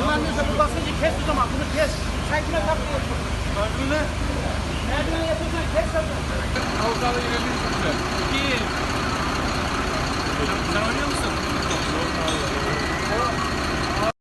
Güvenliyorsa bu basıncı kes o zaman bunu kes. Sen kime takıyorsun? Merdivene. Merdivene yapıyorsun kes sakın. Avukalı gibi.